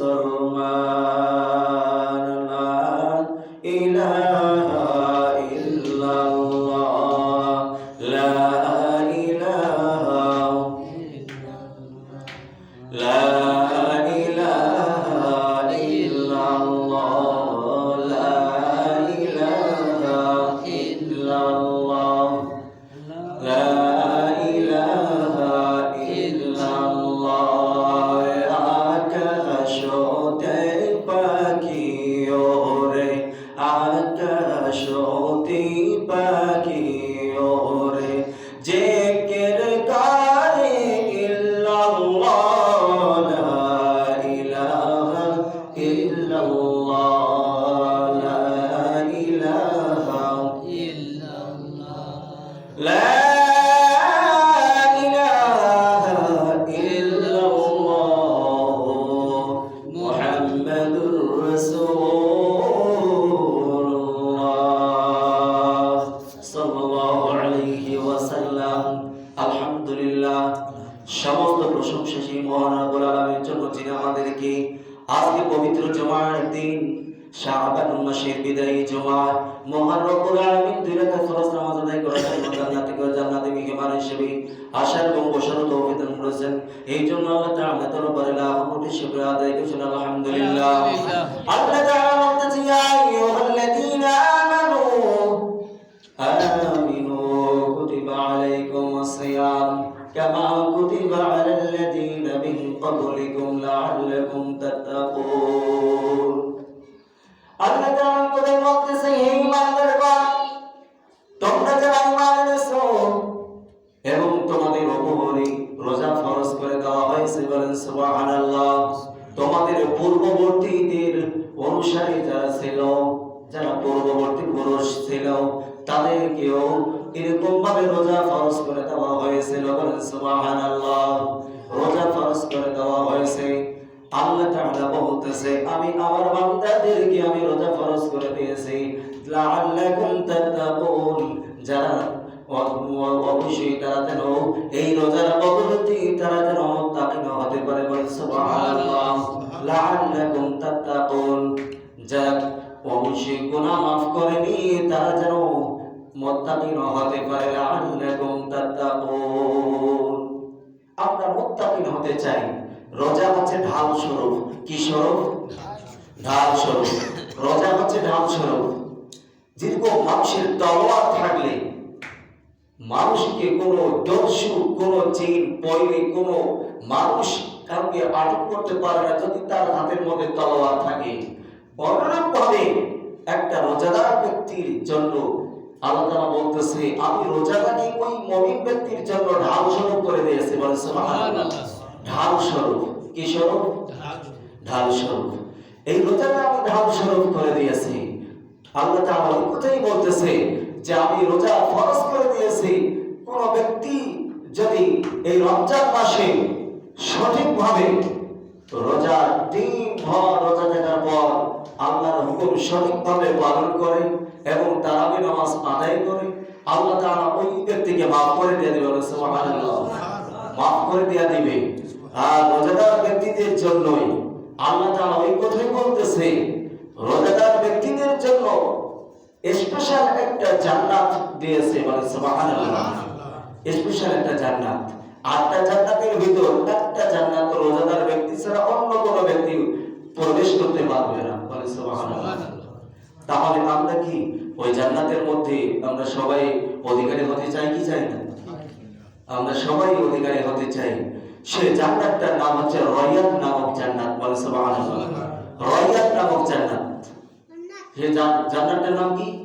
মুসলমান রব্বুল আলামিনের জন্য যিনি আমাদেরকে আজকে পবিত্র জুমার দিন শাবান মাসের বিদায়ী জুমা মহান রব্বুল আলামিন দুই রাকাত ফরজ নামাজ আদায় করার জন্য জান্নাতে করে জান্নাতে মেহমান হিসেবে আসার এবং বসার তৌফিক দান করেছেন এই জন্য আল্লাহ তাআলা তার উপরে লাখ কোটি শুকর আদায় করেছেন আলহামদুলিল্লাহ আল্লাহ তাআলা বলতেছেন ইয়া আইয়ুহাল্লাযীনা আমানু آمنوا كتب عليكم الصيام كما قبلكم لعلكم تتقون আল্লাহ তাআলা কোরআন বলতেছে হে ইমানদারগণ তোমরা যারা ঈমান এনেছো এবং তোমাদের উপরে রোজা ফরজ করে দেওয়া হয়েছে বলেন সুবহানাল্লাহ তোমাদের পূর্ববর্তীদের অনুসারী যারা ছিল যারা পূর্ববর্তী পুরুষ ছিল তাদেরকেও এরকম ভাবে রোজা ফরজ করে দেওয়া হয়েছিল বলেন সুবহানাল্লাহ রোজা ফরজ করে দেওয়া হয়েছে। আল্লাহ তাআলা বলতেছে, আমি আমার বান্দাদেরকে আমি রোজা ফরজ করে দিয়েছি। লাআল্লাকুম তাত্তাকুন। যারা অবশ্যই তারা যেন এই রোজার বদলতে তারা যেন মুত্তাকিন হতে পারে বলেন সুবহানাল্লাহ। লাআল্লাকুম তাত্তাকুন। যারা অবশ্যই গুনাহ মাফ করেনি তারা যেন মুত্তাকিন হতে পারে। লাআল্লাকুম তাত্তাকুন। আমরা মুত্তাকিন হতে চাই। রোজা হচ্ছে ঢাল স্বরূপ। কি স্বরূপ? ঢাল স্বরূপ। রোজা হচ্ছে ঢাল স্বরূপ। যেরকম মানুষের তলোয়ার থাকলে মানুষকে কোনো দস্যু, কোনো চিন পয়লে, কোনো মানুষ কাউকে আটক করতে পারে না যদি তার হাতের মধ্যে তলোয়ার থাকে। অনুরূপ ভাবে একটা রোজাদার ব্যক্তির জন্য আল্লাহ তাআলা বলতেছে আমি রোজাদারি ওই মমিন ব্যক্তির জন্য ঢাল স্বরূপ করে দিয়েছি। বলে ঢাল স্বরূপ। কি স্বরূপ? ঢাল স্বরূপ। এই রোজাটা আমি ঢাল স্বরূপ করে দিয়েছি। আল্লাহ তাআলা কথাই বলতেছে যে আমি রোজা ফরজ করে দিয়েছি। কোন ব্যক্তি যদি এই রমজান মাসে সঠিকভাবে রোজা দিন ভর রোজা থাকার পর আল্লাহর হুকুম সঠিকভাবে পালন করে এবং তারাবি নামাজ আদায় করে। আল্লাহ তাআলা ওই ব্যক্তিকে মাফ করে দিয়ে দিবে মাফ করে দেয়া দিবে। আর রোজাদার ব্যক্তিদের জন্যই আল্লাহ তাআলা ওই কথাই বলতেছে, রোজাদার ব্যক্তিদের জন্য স্পেশাল একটা জান্নাত দিয়েছে বলে, সুবহানাল্লাহ। স্পেশাল একটা জান্নাত। আটটা জান্নাতের ভিতর একটা জান্নাত রোজাদার ব্যক্তি ছাড়া অন্য কোনো ব্যক্তি প্রবেশ করতে পারবে না বলে, সুবহানাল্লাহ। তাহলে আমরা কি ওই জান্নাতের মধ্যে আমরা সবাই অধিকারী হতে চাই কি চাই না? আমরা সবাই অধিকারী হতে চাই। সে জান্নাতটার নাম হচ্ছে রয়াত নামক জান্নাত। বলে সুবহানাল্লাহ। রয়াত নামক জান্নাত। সে জান- জান্নাতটার নাম কি?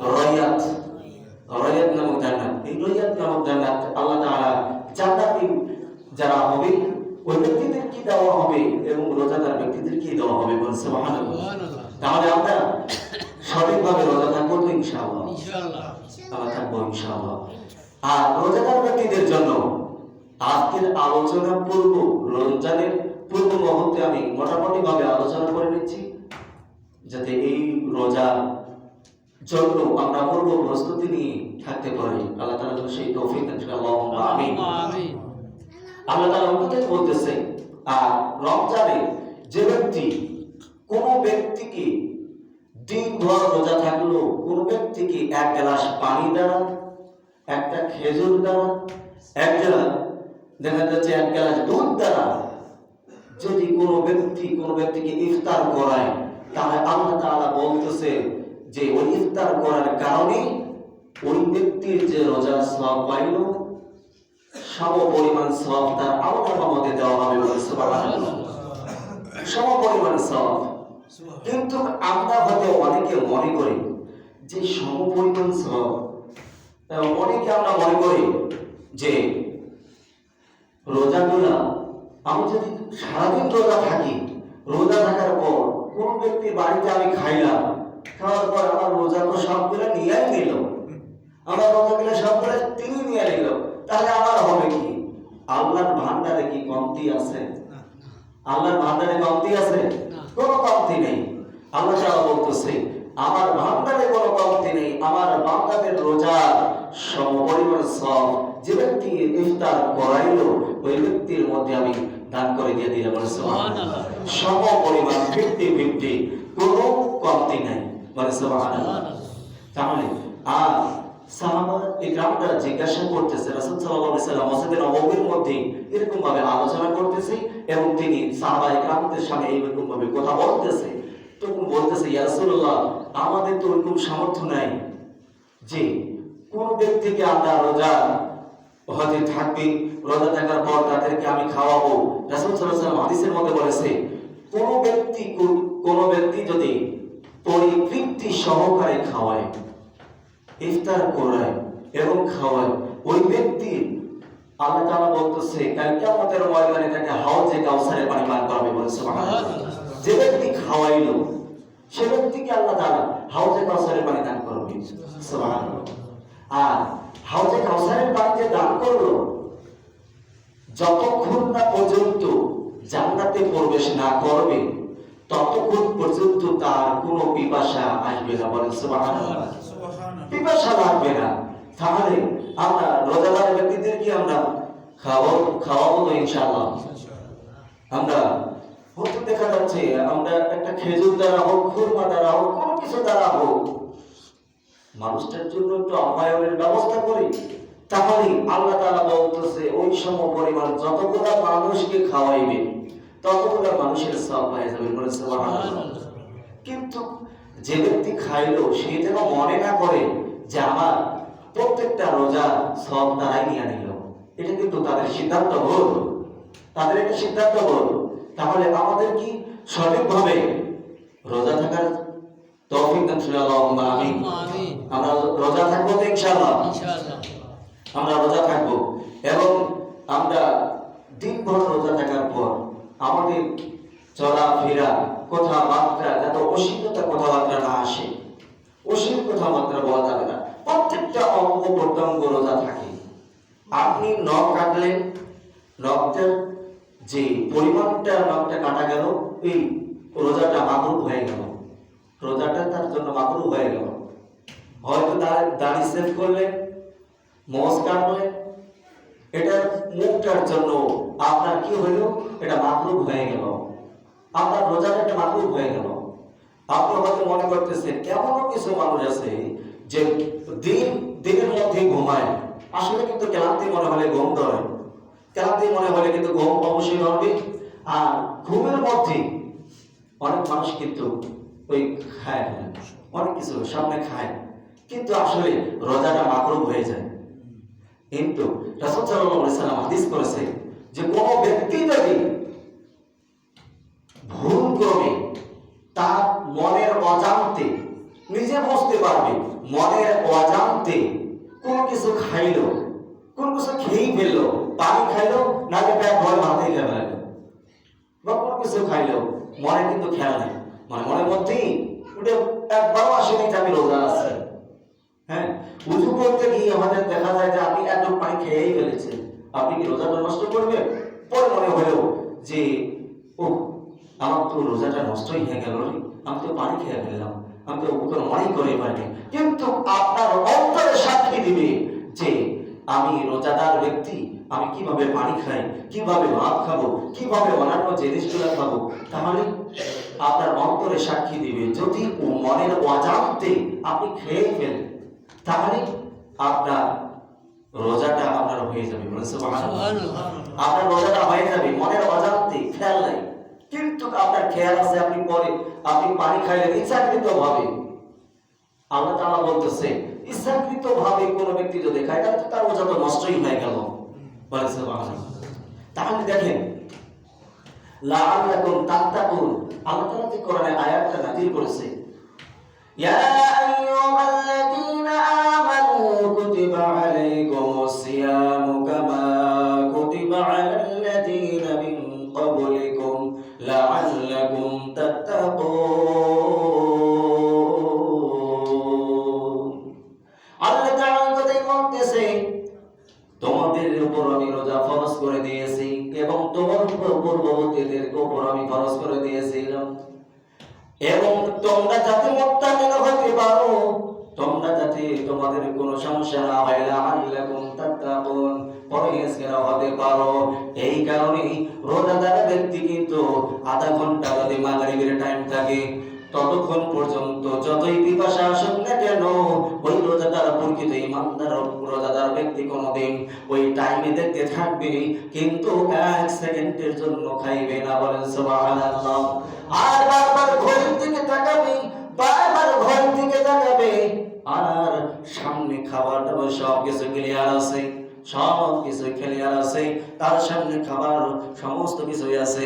রয়াত। রয়াত নামক জান্নাত। এই রয়াত নামক জান্নাত আল্লাহ তাআলা জান্নাতি যারা হবে, ওই ব্যক্তিদের কি দেওয়া হবে এবং রোজাদার ব্যক্তিদের কি দেওয়া হবে? বলে সুবহানাল্লাহ। তাহলে আমরা সঠিকভাবে রোজা থাকব তো ইনশাআল্লাহ। আমরা থাকব ইনশাআল্লাহ। আর রোজাদার ব্যক্তিদের জন্য আজকের আলোচনা পূর্ব রমজানের পূর্ব মুহূর্তে আমি মোটামুটি ভাবে আলোচনা করে নিচ্ছি যাতে এই রোজা জন্য আমরা পূর্ব প্রস্তুতি নিয়ে থাকতে পারি। আল্লাহ তাআলা যেন সেই তৌফিক আমিন। আল্লাহ আমাদের বলতেছে আর রমজানে যে ব্যক্তি কোন ব্যক্তিকে দিনভর রোজা থাকল, কোন ব্যক্তিকে এক গ্লাস পানি দ্বারা একটা খেজুর দ্বারা একটা দেখা যাচ্ছে এক গ্লাস দুধ দ্বারা যদি কোনো ব্যক্তি, কোনো ব্যক্তিকে ইফতার করায়, তাহলে আল্লাহ তাআলা বলতেছে যে, ওই ইফতার করার কারণে ওই ব্যক্তির যে রোজার সব পাইল সম পরিমাণ সব তার আলাদা বাবদে দেওয়া হবে সম পরিমাণ সব কিন্তু আমরা হয়তো অনেকে মনে করি যে সম পরিমাণ সব অনেকে আমরা মনে করি যে রোজাগুলা আমি যদি সারাদিন রোজা থাকি, রোজা থাকার পর কোন ব্যক্তির বাড়িতে আমি খাইলাম, খাওয়ার পর আমার রোজা তো সবগুলো নিয়েই নিল। আমার রোজাগুলো সবগুলো তিনি নিয়ে নিল। তাহলে আমার হবে কি? আল্লাহর ভান্ডারে কি কমতি আছে? আল্লাহর ভান্ডারে কমতি আছে? কোনো কমতি নেই। বলতেছে, আমার ভান্ডারে কোনো কমতি নেই, আমার বান্দাদের রোজার সমপরিমাণ সব। যে ব্যক্তি ইফতার করাইলো, ওই ব্যক্তির মধ্যে আমি দান করে দিয়ে দিলাম বলে সুবহানাল্লাহ। সম পরিমাণ ফিফটি ফিফটি কোনো কমতি নাই বলে তাহলে, আর সাহাবা ইকরামরা জিজ্ঞাসা করতেছে, রাসূল সাল্লাল্লাহু সাল্লাম মসজিদের নববীর মধ্যে এরকম ভাবে আলোচনা করতেছে এবং তিনি সাহাবা ইকরামদের সামনে এইরকম ভাবে কথা বলতেছে। তখন বলতেছে, ইয়া রাসূলুল্লাহ, আমাদের তো ওরকম সামর্থ্য নাই যে কোন ব্যক্তিকে আমরা রোজা হতে থাকবে, রোজা থাকার পর তাদেরকে আমি খাওয়াবো। রাসূল সাল্লাম হাদিসের মধ্যে বলেছে, কোন ব্যক্তি কোন ব্যক্তি যদি পরিতৃপ্তি সহকারে খাওয়ায়, ইফতার করায় এবং খাওয়ায়, ওই ব্যক্তি আল্লাহ তাআলা বলতেছে, কাল কিয়ামতের ময়দানে তাকে হাউজে কাউসারে পানি পান করাবে বলে সুবহানাল্লাহ। যে ব্যক্তি খাওয়াইলো সে ব্যক্তিকে আল্লাহ তাআলা হাউজে কাউসারে পানি দান করবে আর হাউজে কাউসারের পানি যে দান করল যতক্ষণ না পর্যন্ত জান্নাতে প্রবেশ না করবে ততক্ষণ পর্যন্ত তার কোনো পিপাসা আসবে না বলে সুবহানাল্লাহ। পিপাসা লাগবে না। তাহলে আমরা রোজাদার ব্যক্তিদেরকে আমরা খাওয়াবো খাওয়াবো তো ইনশাআল্লাহ। আমরা হয়তো দেখা যাচ্ছে আমরা একটা খেজুর দ্বারা হোক, খুরমা দ্বারা হোক, কোনো কিছু দ্বারা হোক, মানুষটার জন্য একটু আপ্যায়নের ব্যবস্থা করি। তাহলে আল্লাহ তাআলা বলতেছে, ওই সম পরিমাণ যতগুলা মানুষকে খাওয়াইবে, ততগুলা মানুষের সব হয়ে যাবে বলে কিন্তু যে ব্যক্তি খাইলো, সে যেন মনে না করে যে আমার প্রত্যেকটা রোজা সব তারাই নিয়ে নিল। এটা কিন্তু তাদের সিদ্ধান্ত ভুল। তাদের একটা সিদ্ধান্ত ভুল। তাহলে আমাদের কি সঠিকভাবে রোজা থাকার তৌফিক দান করে আমিন। আমরা রোজা থাকব তো ইনশাআল্লাহ? আমরা রোজা থাকব। এবং আমরা দিনভর রোজা থাকার পর আমাদের চলাফেরা কথাবার্তা যাতে অশ্লীলতা কথাবার্তা না আসে অশ্লীল কথাবার্তা বলা যাবে না। প্রত্যেকটা অঙ্গ প্রত্যঙ্গ রোজা থাকে। আপনি নখ কাটলেন নখটার যে পরিমাণটা নখটা কাটা গেল ওই রোজাটা মাকরু হয়ে গেল। রোজাটা তার জন্য মাকরু হয়ে গেল। হয়তো তার দাড়ি সেভ করলে মোজ কাটলেন এটার মুখটার জন্য আপনার কি হইল? এটা মাকরুব হয়ে গেল। আপনার রোজাটা একটা মাকরুব হয়ে গেল। আপনি হয়তো মনে করতেছেন এমনও কিছু মানুষ আছে যে দিন, দিনের মধ্যে ঘুমায়। আসলে কিন্তু ক্লান্তি মনে হলে ঘুম ধরে। ক্লান্তি মনে হলে? কিন্তু ঘুম অবশ্যই ধরবে আর ঘুমের মধ্যে অনেক মানুষ কিন্তু ওই খায় অনেক কিছু সামনে খায়। কিন্তু আসলে রোজাটা মাকরুম হয়ে যায়। কিন্তু রাসূল সাল্লাম হাদিস করেছে যে কোন ব্যক্তি যদি ভুল ক্রমে তার মনের অজান্তে নিজে বুঝতে পারবে, মনের অজান্তে কোন কিছু খাইলো কোন কিছু খেয়েই ফেলল? পানি খাইলো? নাকি পেট ভয় ভাতে খেয়ে ফেলাইলো বা কোনো কিছু খাইলো? মনে কিন্তু খেয়াল নেই। মানে মনের মধ্যেই ওটা একবারও আসেনি যে আমি রোজা আছি হ্যাঁ? উজু করতে গিয়ে আমাদের দেখা যায় যে আপনি এত পানি খেয়েই ফেলেছেন। আপনি কি রোজাটা নষ্ট করবেন? পরে মনে হলো যে ও আমার তো রোজাটা নষ্টই হয়ে গেল রে। আমি তো পানি খেয়ে ফেললাম। আমি তো কোনো মনেই করে পারিনি। কিন্তু আপনার অন্তরে সাক্ষী দিবে যে আমি রোজাদার ব্যক্তি আমি কীভাবে পানি খাই কীভাবে ভাত খাব কীভাবে অন্যান্য জিনিসগুলো খাব তাহলে আপনার অন্তরে সাক্ষী দিবে যদি মনের অজান্তে আপনি খেয়ে ফেলেন তাহলে আপনার রোজাটা আপনার হয়ে যাবে। আপনার রোজাটা হয়ে যাবে মনের অজান্তে খেয়াল নাই। কিন্তু আপনার খেয়াল আছে আপনি পরে আপনি পানি খাইলেন ইচ্ছাকৃত ভাবে আল্লাহ তাআলা বলতেছে ইচ্ছাকৃত ভাবে কোনো ব্যক্তি যদি খায়, তাহলে তার রোজা তো নষ্টই হয়ে গেল। তাহলে দেখেন, লাআল্লাকুম তাত্তাকুন আল্লাহ তাআলা যে কোরআনে আয়াতটা নাযিল করেছে يا রোজা ফরজ করে দিয়েছি এবং তোমার পূর্ববর্তীদের উপর আমি ফরজ করে দিয়েছিলাম। এবং তোমরা যাতে মুত্তাকিন হতে পারো, তোমরা যাতে তোমাদের কোনো সমস্যা না হয়, লাআল্লাকুম তাত্তাকুন, পরহেজগার হতে পারো। এই কারণে রোজাদার ব্যক্তি কিন্তু আধা ঘণ্টা যদি মাগরিবের টাইম থাকে, ততক্ষণ পর্যন্ত যতই পিপাসা আসুক না কেন, ওই রোজাদার প্রকৃত ইমানদার রোজাদার ব্যক্তি কোনোদিন ওই টাইমে দেখতে থাকবে কিন্তু এক সেকেন্ডের জন্য খাইবে না বলেন সুবহানাল্লাহ। আর বারবার ঘড়ির দিকে তাকাবে, বারবার ঘড়ির দিকে তাকাবে, আর সামনে খাবার দাবার সব কিছু ক্লিয়ার আছে সব কিছু ক্লিয়ার আছে, তার সামনে খাবার সমস্ত কিছুই আছে।